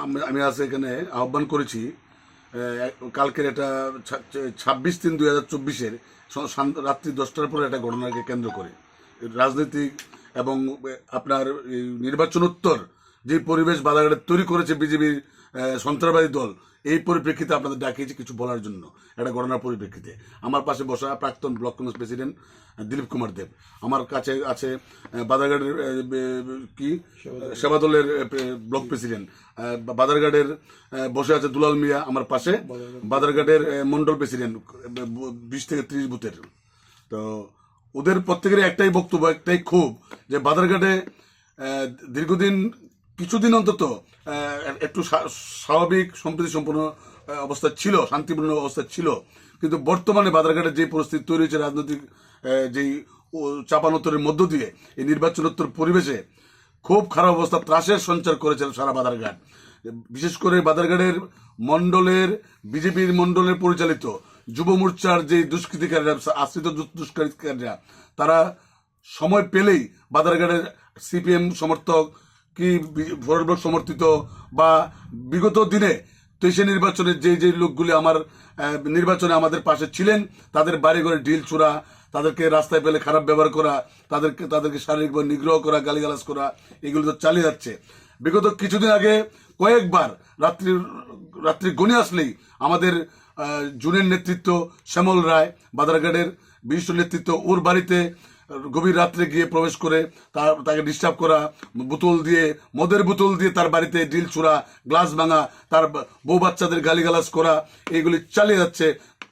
আমি- আজ এখানে আহ্বান করেছি কালকের এটা ছাব্বিশ তিন দুই হাজার চব্বিশের রাত্রি দশটার পরে একটা ঘটনাকে কেন্দ্র করে। রাজনৈতিক এবং আপনার নির্বাচনোত্তর যে পরিবেশ বাধাঘাটে তৈরি করেছে বিজেপির সন্ত্রাসবাদী দল এই পরিপ্রেক্ষিতে আপনাদের ডাকিয়েছি কিছু বলার জন্য একটা ঘটনার পরিপ্রেক্ষিতে। আমার পাশে বসা প্রাক্তন block Congress president Dilip Kumar Deb. আমার কাছে আছে আহ, বাধারঘাটের আহ, বে- কি? সেবা দলের ব্লক প্রেসিডেন্ট। বাদারঘাটের বসে আছে দুলাল মিয়া আমার পাশে। বাদারঘাটের মন্ডল প্রেসিডেন্ট বিশ থেকে ত্রিশ বুথের। তো ওদের প্রত্যেকের একটাই বক্তব্য একটাই ক্ষোভ যে বাদারঘাটে দীর্ঘদিন কিছুদিন অন্তত একটু স্বা- স্বাভাবিক সম্প্রীতি সম্পন্ন অবস্থা ছিল, শান্তিপূর্ণ অবস্থা ছিল। কিন্তু বর্তমানে বাদারঘাটের যে পরিস্থিতি তৈরি হয়েছে, রাজনৈতিক যেই চাপানোত্তরের মধ্য দিয়ে, এই নির্বাচনোত্তর পরিবেশে খুব খারাপ অবস্থা, ত্রাসের সঞ্চার করেছে সারা বাদারঘাট বিশেষ করে বাদারঘাটের মন্ডলের বিজেপির মন্ডলের পরিচালিত যুব মোর্চার যে দুষ্কৃতিকারীরা, আশ্রিত দুষ্কৃতিকারীরা, তারা সময় পেলেই বাদারঘাটের সিপিএম সমর্থক কি ফরওয়ার্ড ব্লক সমর্থিত বা বিগত দিনে তেইশে নির্বাচনে যে যে লোকগুলি আমার নির্বাচনে আমাদের পাশে ছিলেন, তাদের বাড়ি ঘরে ঢিল ছোড়া, তাদেরকে রাস্তায় পেলে খারাপ ব্যবহার করা, তাদেরকে তাদেরকে শারীরিকভাবে নিগ্রহ করা, গালিগালাজ করা, এগুলো তো চালিয়ে যাচ্ছে। বিগত কিছুদিন আগে কয়েকবার রাত্রি রাত্রি গণে আসলেই আমাদের জুনের নেতৃত্ব শ্যামল রায় বাদারঘাটের বিশিষ্ট নেতৃত্ব ওর বাড়িতে গভীর রাত্রে গিয়ে প্রবেশ করে তার তাকে ডিস্টার্ব করা, বোতল দিয়ে, মদের বোতল দিয়ে তার বাড়িতে ডিল ছোড়া, গ্লাস ভাঙা, তার বউ বাচ্চাদের গালিগালাজ করা, এইগুলি চালিয়ে যাচ্ছে।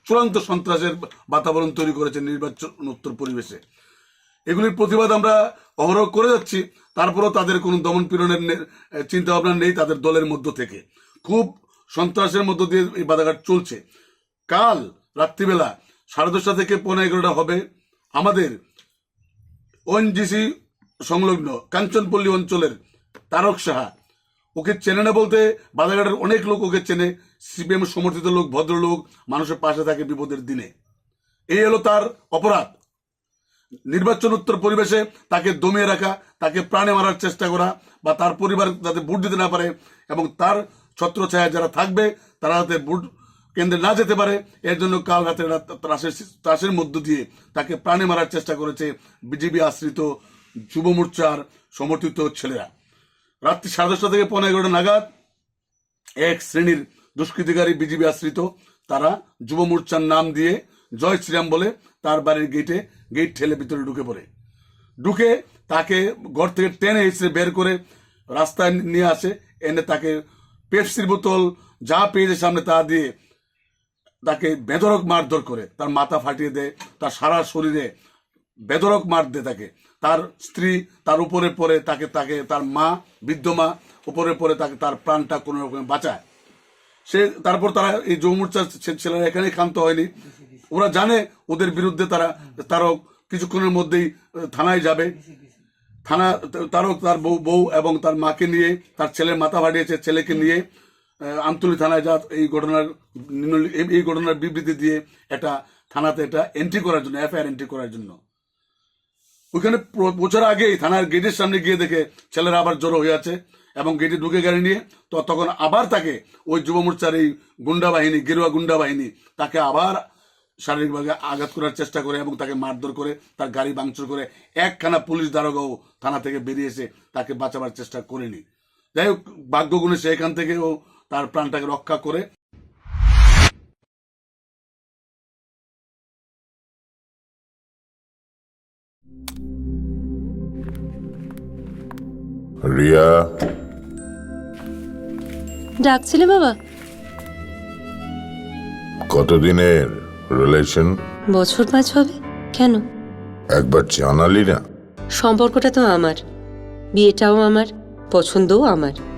চূড়ান্ত সন্ত্রাসের বাতাবরণ তৈরি করেছে নির্বাচন উত্তর পরিবেশে। এগুলির প্রতিবাদ আমরা অহরহ করে যাচ্ছি। তারপরও তাদের কোনো দমন পীড়নের চিন্তা ভাবনা নেই তাদের দলের মধ্য থেকে। খুব সন্ত্রাসের মধ্য দিয়ে এই বাধাঘাট চলছে। কাল রাত্রিবেলা সাড়ে দশটা থেকে পনেরো এগারোটা হবে আমাদের ওএনজিসি সংলগ্ন কাঞ্চনপল্লী অঞ্চলের তারক সাহা। ওকে চেনে না বলতে বাধাঘাটের অনেক লোক ওকে চেনে। সিপিএম সমর্থিত লোক, ভদ্রলোক, মানুষের পাশে থাকে বিপদের দিনে। এই হলো তার অপরাধ। নির্বাচন উত্তর পরিবেশে তাকে দমিয়ে রাখা, তাকে প্রাণে মারার চেষ্টা করা বা তার পরিবার যাতে ভোট দিতে না পারে এবং তার ছত্রছায়া যারা থাকবে, তারা যাতে ভোট কেন্দ্রে না যেতে পারে, এর জন্য কাল রাতে ত্রাসের ত্রাসের মধ্য দিয়ে তাকে প্রাণে মারার চেষ্টা করেছে বিজেপি আশ্রিত যুব মোর্চার সমর্থিত ছেলেরা। রাত্রি সাড়ে দশটা থেকে পনেরো এগারোটা নাগাদ এক শ্রেণির দুষ্কৃতিকারী বিজেপি আশ্রিত, তারা যুব মোর্চার নাম দিয়ে জয় শ্রীরাম বলে তার বাড়ির গেটে, গেট ঠেলে ভিতরে ঢুকে পড়ে। ঢুকে তাকে ঘর থেকে টেনে এসে বের করে রাস্তায় নিয়ে আসে, এনে তাকে পেপসির বোতল যা পেয়েছে সামনে তা দিয়ে তাকে বেদরক মারধর করে, তার মাথা ফাটিয়ে দেয়, তার সারা শরীরে বেদরক মার দেয় তাকে। তার স্ত্রী তার উপরে পড়ে তাকে তাকে, তার মা, বৃদ্ধ মা উপরে পড়ে তাকে, তার প্রাণটা কোনো রকমে বাঁচায়। সে, তারপর তারা এই যৌমোর্চার ছেলেরা এখানেই ক্ষান্ত হয়নি। ওরা জানে ওদের বিরুদ্ধে তারা তারও কিছুক্ষণের মধ্যেই থানায় যাবে। থানা তারও তার বউ বউ এবং তার মাকে নিয়ে, তার ছেলে মাথা ফাটিয়েছে ছেলেকে নিয়ে। আমতলী থানায় যা এই ঘটনার এই- ঘটনার বিবৃতি দিয়ে একটা থানাতে এটা এন্ট্রি করার জন্য এফআইআর এন্ট্রি করার জন্য। ওইখানে পৌঁছার আগেই থানার গেটের সামনে গিয়ে দেখে ছেলেরা আবার জড়ো হয়ে আছে এবং গেটে ঢুকে গাড়ি নিয়ে তো তখন আবার তাকে ওই যুব মোর্চার এই গুন্ডা বাহিনী, গেরুয়া গুন্ডা বাহিনী, তাকে আবার শারীরিকভাবে আঘাত করার চেষ্টা করে এবং তাকে মারধর করে, তার গাড়ি ভাঙচুর করে একখানা পুলিশ দারোগাও থানা থেকে বেরিয়ে এসে তাকে বাঁচাবার চেষ্টা করেনি। যাই হোক, ভাগ্যগুণে সে এখান থেকে ও তার প্রাণটাকে রক্ষা করে। রিয়া। ডাকছিলে বাবা? কতদিনের রিলেশন বছর পাঁচ হবে। কেন? একবার জানালি না? সম্পর্কটা তো আমার। বিয়েটাও আমার পছন্দও আমার।